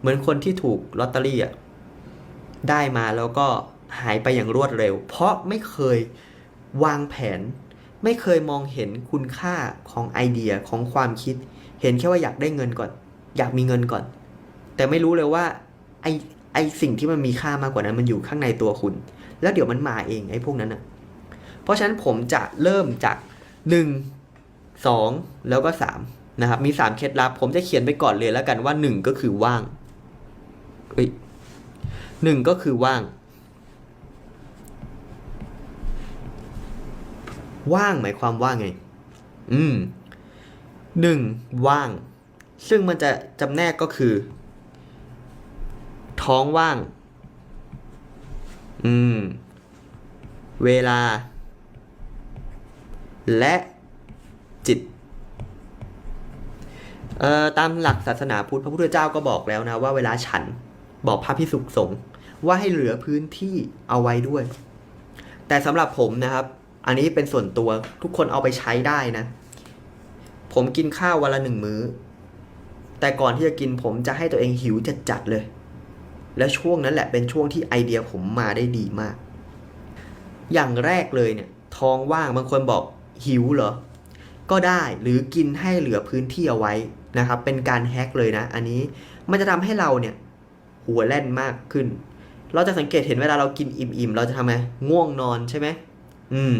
เหมือนคนที่ถูกลอตเตอรี่อะได้มาแล้วก็หายไปอย่างรวดเร็ว เพราะไม่เคยวางแผน ไม่เคยมองเห็นคุณค่าของไอเดียของความคิด เห็นแค่ว่าอยากได้เงินก่อน อยากมีเงินก่อน แต่ไม่รู้เลยว่าไอไอสิ่งที่มันมีค่ามากกว่านั้นมันอยู่ข้างในตัวคุณ แล้วเดี๋ยวมันมาเองไอพวกนั้นอะ เพราะฉะนั้นผมจะเริ่มจาก 1 2 แล้วก็ 3 นะครับ มี 3 เคล็ดลับ ผมจะเขียนไปก่อนเลยแล้วกันว่า 1 ก็คือว่าง เอ้ยหนึ่งก็คือว่าง ว่างหมายความว่าไง อืมหนึ่งว่าง ซึ่งมันจะจำแนกก็คือ ท้องว่าง อืม เวลา และจิตเอ่อตามหลักศาสนาพุทธพระพุทธเจ้าก็บอกแล้วนะว่าเวลาฉัน บอกพระพิสุสงฆ์ว่าให้เหลือพื้นที่เอาไว้ด้วย แต่สำหรับผมนะครับ อันนี้เป็นส่วนตัวทุกคนเอาไปใช้ได้นะ ผมกินข้าววันละหนึ่งมื้อ แต่ก่อนที่จะกินผมจะให้ตัวเองหิวจัดๆเลย และช่วงนั้นแหละเป็นช่วงที่ไอเดียผมมาได้ดีมาก อย่างแรกเลยเนี่ย ท้องว่างบางคนบอกหิวเหรอ ก็ได้หรือกินให้เหลือพื้นที่เอาไว้นะครับ เป็นการแฮกเลยนะ อันนี้มันจะทำให้เราเนี่ย หัวแล่นมากขึ้น เราจะสังเกตเห็นเวลาเรากินอิ่มๆ เราจะทำไงง่วงนอนใช่ไหมอืม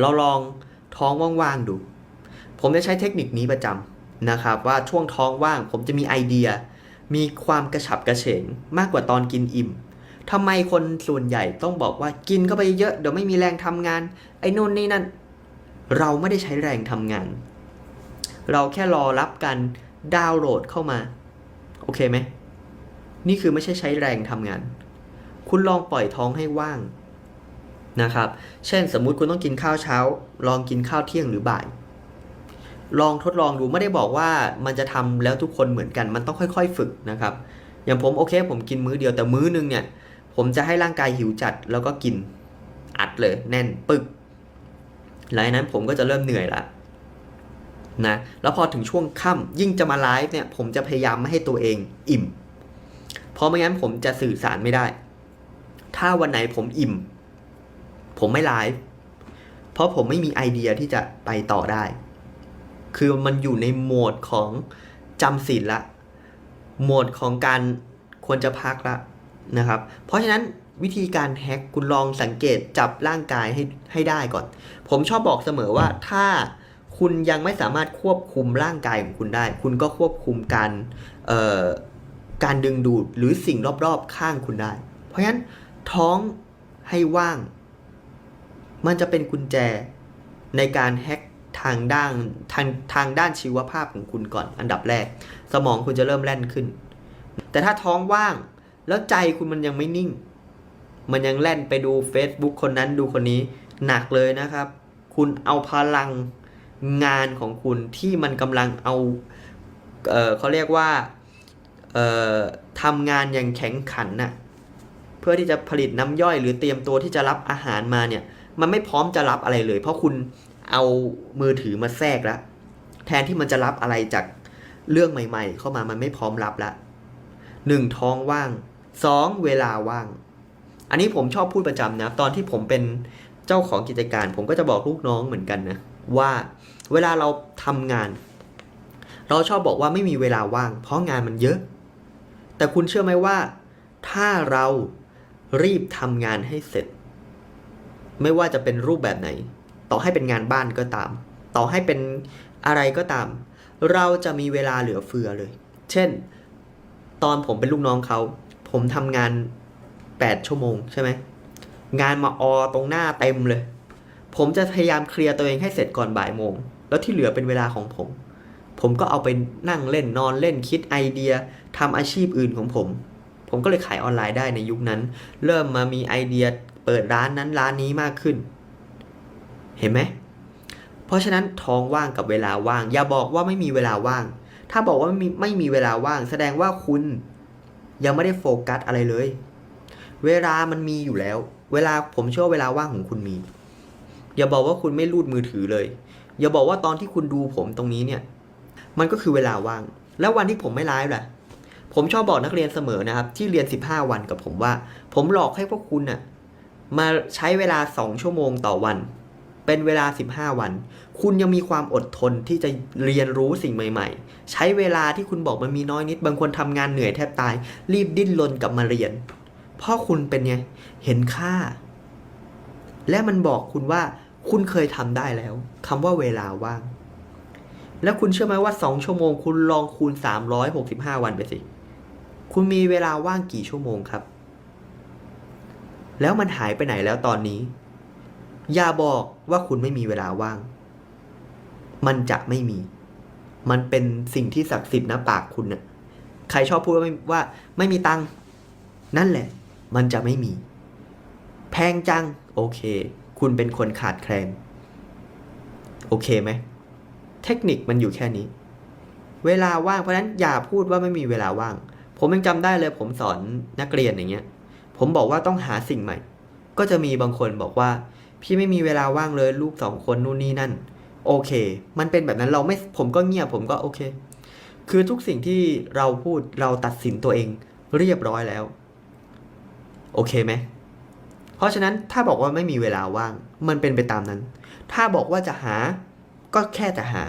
เราลองท้องว่างๆดู ผมจะใช้เทคนิคนี้ประจำนะครับ ว่าช่วงท้องว่างผมจะมีไอเดีย มีความกระฉับกระเฉงมากกว่าตอนกินอิ่มทำไมคนส่วนใหญ่ต้องบอกว่ากินเข้าไปเยอะเดี๋ยวไม่มีแรงทำงาน ไอ้นู่นนี่นั่น เราไม่ได้ใช้แรงทำงาน เราแค่รอรับการดาวน์โหลดเข้ามา โอเคไหม นี่คือไม่ใช่ใช้แรงทำงาน คุณลองปล่อยท้องให้ว่างนะครับ เช่นสมมุติคุณต้องกินข้าวเช้า ลองกินข้าวเที่ยงหรือบ่าย ลองทดลองดูไม่ได้บอกว่ามันจะทำแล้วทุกคนเหมือนกัน มันต้องค่อย ๆ ฝึกนะครับ อย่างผมโอเค ผมกินมื้อเดียวแต่มื้อนึงเนี่ย ผมจะให้ร่างกายหิวจัดแล้วก็กินอัดเลย แน่นปึกหลังจากนั้นผมก็จะเริ่มเหนื่อยละนะแล้วพอถึงช่วงค่ำยิ่งจะมาไลฟ์เนี่ย ผมจะพยายามไม่ให้ตัวเองอิ่ม เพราะไม่งั้นผมจะสื่อสารไม่ได้ ถ้าวันไหนผมอิ่ม ผมไม่ไลฟ์เพราะผมไม่มีไอเดียที่จะไปต่อได้ คือมันอยู่ในโหมดของจำศีลละ โหมดของการควรจะพักละนะครับ เพราะฉะนั้นวิธีการแฮกคุณลองสังเกตจับร่างกายให้ให้ได้ก่อน ผมชอบบอกเสมอว่าถ้าคุณยังไม่สามารถควบคุมร่างกายของคุณได้ คุณก็ควบคุมการเออ การดึงดูดหรือสิ่งรอบๆข้างคุณได้ เพราะฉะนั้นท้องให้ว่าง มันจะเป็นกุญแจในการแฮกทางด้านทางทางด้านชีวภาพของคุณก่อนอันดับแรก สมองคุณจะเริ่มแล่นขึ้น แต่ถ้าท้องว่างแล้วใจคุณมันยังไม่นิ่ง มันยังแล่นไปดู Facebook คนนั้นดูคนนี้หนักเลยนะครับ คุณเอาพลังงานของคุณที่มันกำลังเอาเออเขาเรียกว่า ทำงานอย่างแข็งขันน่ะเพื่อที่จะผลิตน้ำย่อยหรือเตรียมตัวที่จะรับอาหารมาเนี่ย มันไม่พร้อมจะรับอะไรเลย เพราะคุณเอามือถือมาแทรกแล้วแทนที่มันจะรับอะไรจากเรื่องใหม่ ๆ เข้ามามันไม่พร้อมรับละหนึ่งท้องว่างสองเวลาว่าง อันนี้ผมชอบพูดประจำนะ ตอนที่ผมเป็นเจ้าของกิจการ ผมก็จะบอกลูกน้องเหมือนกันนะว่าเวลาเราทำงาน เราชอบบอกว่าไม่มีเวลาว่าง เพราะงานมันเยอะ แต่คุณเชื่อไหมว่า ถ้าเรารีบทำงานให้เสร็จ ไม่ว่าจะเป็นรูปแบบไหน ต่อให้เป็นงานบ้านก็ตาม ต่อให้เป็นอะไรก็ตาม เราจะมีเวลาเหลือเฟือเลย เช่น ตอนผมเป็นลูกน้องเขา ผมทำงาน 8 ชั่วโมงใช่ไหม งานมาออตรงหน้าเต็มเลย ผมจะพยายามเคลียร์ตัวเองให้เสร็จก่อนบ่ายโมง แล้วที่เหลือเป็นเวลาของผม ผมก็เอาไปนั่งเล่นนอนเล่นคิดไอเดียทำอาชีพอื่นของผม ผมก็เลยขายออนไลน์ได้ในยุคนั้น เริ่มมามีไอเดียเปิดร้านนั้นร้านนี้มากขึ้น เห็นไหมเพราะฉะนั้นท้องว่างกับเวลาว่าง อย่าบอกว่าไม่มีเวลาว่าง ถ้าบอกว่าไม่มีไม่มีเวลาว่าง แสดงว่าคุณยังไม่ได้โฟกัสอะไรเลย เวลามันมีอยู่แล้ว เวลาผมเชื่อเวลาว่างของคุณมี อย่าบอกว่าคุณไม่รูดมือถือเลย อย่าบอกว่าตอนที่คุณดูผมตรงนี้เนี่ย มันก็คือเวลาว่าง แล้ววันที่ผมไม่ไลฟ์ล่ะ ผมชอบบอกนักเรียนเสมอนะครับ ที่เรียน 15 วันกับผมว่า ผมหลอกให้พวกคุณน่ะมาใช้เวลา 2 ชั่วโมงต่อวัน เป็นเวลา 15 วัน คุณยังมีความอดทนที่จะเรียนรู้สิ่งใหม่ ๆ ใช้เวลาที่คุณบอกมันมีน้อยนิด บางคนทำงานเหนื่อยแทบตาย รีบดิ้นรนกลับมาเรียน เพราะคุณเป็นไง เห็นค่า และมันบอกคุณว่าคุณเคยทำได้แล้วคำว่าเวลาว่าง แล้วคุณเชื่อไหมว่า 2 ชั่วโมง คุณลองคูณ 365 วันไปสิ คุณมีเวลาว่างกี่ชั่วโมงครับ แล้วมันหายไปไหนแล้วตอนนี้ อย่าบอกว่าคุณไม่มีเวลาว่าง มันจะไม่มี มันเป็นสิ่งที่ศักดิ์สิทธิ์นะปากคุณน่ะใครชอบพูดว่าไม่ว่าไม่มีตังค์นั่นแหละ มันจะไม่มี แพงจัง โอเค คุณเป็นคนขาดแคลน โอเคไหม เทคนิคมันอยู่แค่นี้ เวลาว่างเพราะฉะนั้นอย่าพูดว่าไม่มีเวลาว่าง ผมยังจำได้เลยผมสอนนักเรียนอย่างเงี้ย ผมบอกว่าต้องหาสิ่งใหม่ ก็จะมีบางคนบอกว่า พี่ไม่มีเวลาว่างเลยลูกสองคนนู่นนี่นั่น โอเค มันเป็นแบบนั้นเราไม่ผมก็เงียบผมก็โอเค คือทุกสิ่งที่เราพูดเราตัดสินตัวเองเรียบร้อยแล้ว โอเคไหมเพราะฉะนั้นถ้าบอกว่าไม่มีเวลาว่าง มันเป็นไปตามนั้น ถ้าบอกว่าจะหา ก็แค่จะหา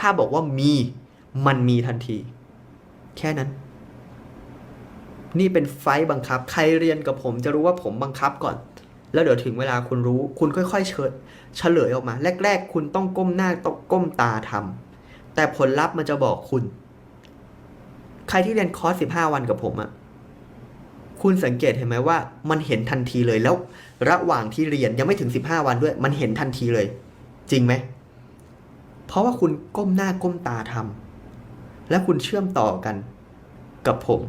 ถ้าบอกว่ามีมันมีทันที แค่นั้น นี่เป็นไฟต์บังคับ ใครเรียนกับผมจะรู้ว่าผมบังคับก่อน แล้วเดี๋ยวถึงเวลาคุณรู้ คุณค่อยๆเชิดเฉลยออกมา แรก ๆ คุณต้องก้มหน้าต้องก้มตาทำแต่ผลลัพธ์มันจะบอกคุณ ใครที่เรียนคอร์ส15วันกับผมอะคุณสังเกตเห็นไหมว่า มันเห็นทันทีเลยแล้ว ระหว่างที่เรียนยังไม่ถึง 15 วันด้วย มันเห็นทันทีเลย จริงไหม เพราะว่าคุณก้มหน้าก้มตาทำและคุณเชื่อมต่อกันกับผม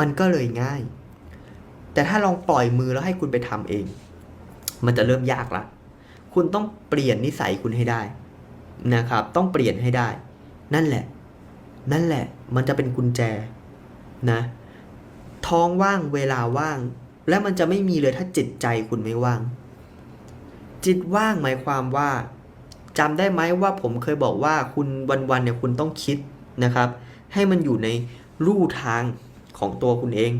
มันก็เลยง่าย แต่ถ้าลองปล่อยมือแล้วให้คุณไปทำเอง มันจะเริ่มยากละคุณต้องเปลี่ยนนิสัยคุณให้ได้นะครับ ต้องเปลี่ยนให้ได้ นั่นแหละ นั่นแหละ มันจะเป็นกุญแจนะ ท้องว่างเวลาว่าง และมันจะไม่มีเลยถ้าจิตใจคุณไม่ว่าง จิตว่างหมายความว่า จำได้ไหมว่าผมเคยบอกว่าคุณวันๆเนี่ยคุณต้องคิดนะครับ ให้มันอยู่ในรูทางของตัวคุณเอง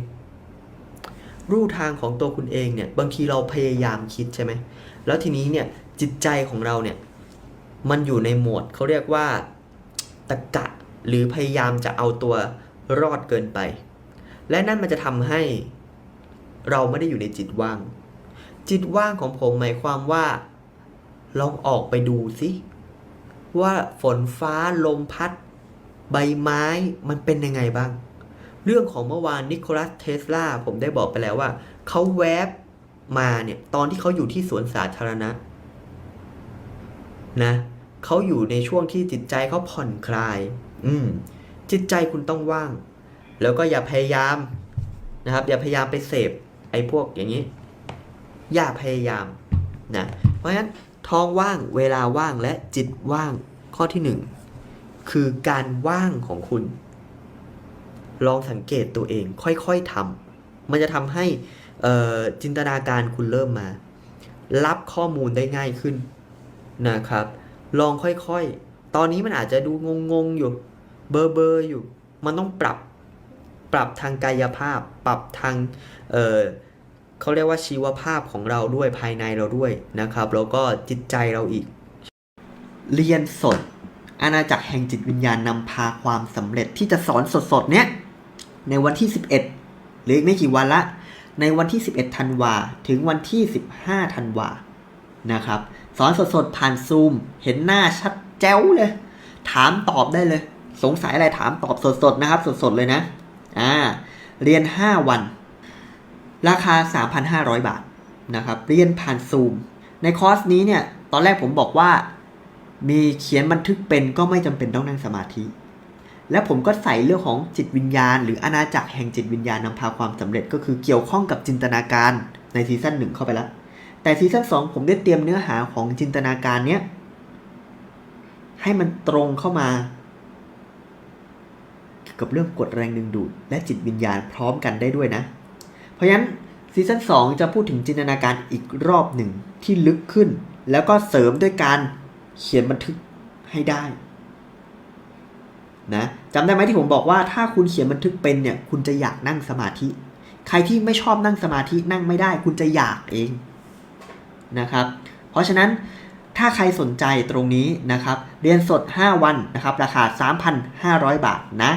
รูทางของตัวคุณเองเนี่ยบางทีเราพยายามคิดใช่ไหมแล้วทีนี้เนี่ยจิตใจของเราเนี่ยมันอยู่ในโหมดเขาเรียกว่าตะกะหรือพยายามจะเอาตัวรอดเกินไป และนั่นมันจะทำให้เราไม่ได้อยู่ในจิตว่าง จิตว่างของผมหมายความว่า ลองออกไปดูสิว่าฝนฟ้าลมพัด ใบไม้มันเป็นยังไงบ้าง เรื่องของเมื่อวานนิโคลัสเทสลาผมได้บอกไปแล้วว่า เขาแวบมาเนี่ยตอนที่เขาอยู่ที่สวนสาธารณะนะเขาอยู่ในช่วงที่จิตใจเขาผ่อนคลาย อืม จิตใจคุณต้องว่าง แล้วก็อย่าพยายามนะครับ อย่าพยายามไปเสพไอ้พวกอย่างนี้ อย่าพยายามนะเพราะฉะนั้น ท้องว่าง เวลาว่างและจิตว่าง ข้อที่หนึ่งคือการว่างของคุณ ลองสังเกตตัวเอง ค่อยๆทำมันจะทำให้จินตนาการคุณเริ่มมา รับข้อมูลได้ง่ายขึ้นนะครับ ลองค่อยๆ ตอนนี้มันอาจจะดูงงๆอยู่ เบอร์เบอร์อยู่ มันต้องปรับ ปรับทางกายภาพ ปรับทาง เขาเรียกว่าชีวภาพของเราด้วยภายในเราด้วยนะครับ แล้วก็จิตใจเราอีก เรียนสด อาณาจักรแห่งจิตวิญญาณนำพาความสำเร็จที่จะสอนสดๆเนี้ยในวันที่ 11หรืออีกไม่กี่วันละ ในวันที่ 11ธันวาถึงวันที่ 15ธันวานะครับ สอนสดๆผ่านซูม เห็นหน้าชัดแจ๋วเลย ถามตอบได้เลย สงสัยอะไรถามตอบสดๆนะครับ สดๆเลยนะอ่าเรียน 5 วัน ราคา 3,500 บาทนะครับเรียนผ่านซูม ในคอร์สนี้เนี่ยตอนแรกผมบอกว่ามีเขียนบันทึกเป็นก็ไม่จำเป็นต้องนั่งสมาธิ และผมก็ใส่เรื่องของจิตวิญญาณ หรืออาณาจักรแห่งจิตวิญญาณนำพาความสำเร็จก็คือเกี่ยวข้องกับจินตนาการในซีซั่นหนึ่งเข้าไปแล้วแต่ซีซั่นสองผมได้เตรียมเนื้อหาของจินตนาการเนี้ยให้มันตรงเข้ามาเกี่ยวกับเรื่องกฎแรงดึงดูดและจิตวิญญาณพร้อมกันได้ด้วยนะ เพราะฉะนั้นซีซั่น2 จะพูดถึงจินตนาการอีกรอบหนึ่งที่ลึกขึ้น แล้วก็เสริมด้วยการเขียนบันทึกให้ได้นะจำได้ไหมที่ผมบอกว่าถ้าคุณเขียนบันทึกเป็นเนี่ย คุณจะอยากนั่งสมาธิ ใครที่ไม่ชอบนั่งสมาธินั่งไม่ได้ คุณจะอยากเองนะครับ เพราะฉะนั้นถ้าใครสนใจตรงนี้นะครับ เรียนสด 5 วันนะครับ ราคา 3,500 บาทนะ